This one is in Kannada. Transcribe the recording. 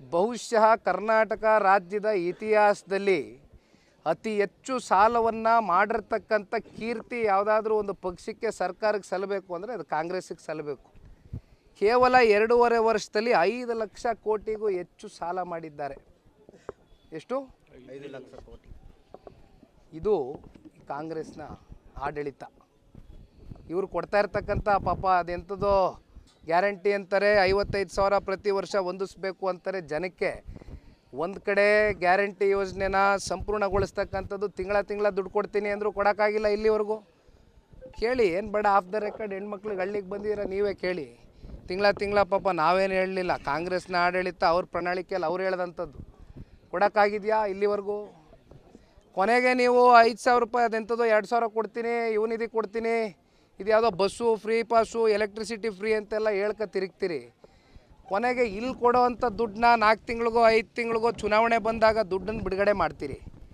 ಬಹುಶಃ ಕರ್ನಾಟಕ ರಾಜ್ಯದ ಇತಿಹಾಸದಲ್ಲಿ ಅತಿ ಹೆಚ್ಚು ಸಾಲವನ್ನು ಮಾಡಿರ್ತಕ್ಕಂಥ ಕೀರ್ತಿ ಯಾವುದಾದ್ರೂ ಒಂದು ಪಕ್ಷಕ್ಕೆ ಸರ್ಕಾರಕ್ಕೆ ಸಲ್ಲಬೇಕು ಅಂದರೆ ಅದು ಕಾಂಗ್ರೆಸ್ಸಿಗೆ ಸಲ್ಲಬೇಕು. ಕೇವಲ ಎರಡೂವರೆ ವರ್ಷದಲ್ಲಿ ಐದು ಲಕ್ಷ ಕೋಟಿಗೂ ಹೆಚ್ಚು ಸಾಲ ಮಾಡಿದ್ದಾರೆ. ಎಷ್ಟು? ಐದು ಲಕ್ಷ ಕೋಟಿ. ಇದು ಕಾಂಗ್ರೆಸ್ನ ಆಡಳಿತ. ಇವರು ಕೊಡ್ತಾ ಇರ್ತಕ್ಕಂಥ ಪಾಪ ಅದೆಂಥದೋ ಗ್ಯಾರಂಟಿ ಅಂತಾರೆ ಐವತ್ತೈದು ಸಾವಿರ ಪ್ರತಿ ವರ್ಷ ಹೊಂದಿಸ್ಬೇಕು ಅಂತಾರೆ ಜನಕ್ಕೆ. ಒಂದು ಕಡೆ ಗ್ಯಾರಂಟಿ ಯೋಜನೆನ ಸಂಪೂರ್ಣಗೊಳಿಸ್ತಕ್ಕಂಥದ್ದು ತಿಂಗಳ ತಿಂಗಳ ದುಡ್ಡು ಕೊಡ್ತೀನಿ ಅಂದರೂ ಕೊಡೋಕ್ಕಾಗಿಲ್ಲ ಇಲ್ಲಿವರೆಗೂ. ಕೇಳಿ, ಏನು ಬೇಡ ಆಫ್ ದ ರೆಕಾರ್ಡ್ ಹೆಣ್ಮಕ್ಳಿಗೆ ಹಳ್ಳಿಗೆ ಬಂದಿರ ನೀವೇ ಕೇಳಿ. ತಿಂಗಳ ತಿಂಗಳ ಪಾಪ ನಾವೇನು ಹೇಳಲಿಲ್ಲ, ಕಾಂಗ್ರೆಸ್ನ ಆಡಳಿತ ಅವ್ರ ಪ್ರಣಾಳಿಕೆಯಲ್ಲಿ ಅವ್ರು ಹೇಳ್ದಂಥದ್ದು. ಕೊಡೋಕ್ಕಾಗಿದೆಯಾ ಇಲ್ಲಿವರೆಗೂ? ಕೊನೆಗೆ ನೀವು ಐದು ಸಾವಿರ ರೂಪಾಯಿ ಅದೆಂಥದ್ದು ಎರಡು ಸಾವಿರ ಕೊಡ್ತೀನಿ ಇವನಿದಿ ಕೊಡ್ತೀನಿ ಇದು ಯಾವುದೋ bus free pass electricity free ಅಂತೆಲ್ಲ ಹೇಳ್ಕ ತಿರುಗ್ತೀರಿ. ಕೊನೆಗೆ ಇಲ್ಲಿ ಕೊಡೋವಂಥ ದುಡ್ಡನ್ನ ನಾಲ್ಕು ತಿಂಗಳಿಗೋ, ಐದು ತಿಂಗಳಿಗೋ ಚುನಾವಣೆ ಬಂದಾಗ ದುಡ್ಡನ್ನು ಬಿಡುಗಡೆ ಮಾಡ್ತೀರಿ.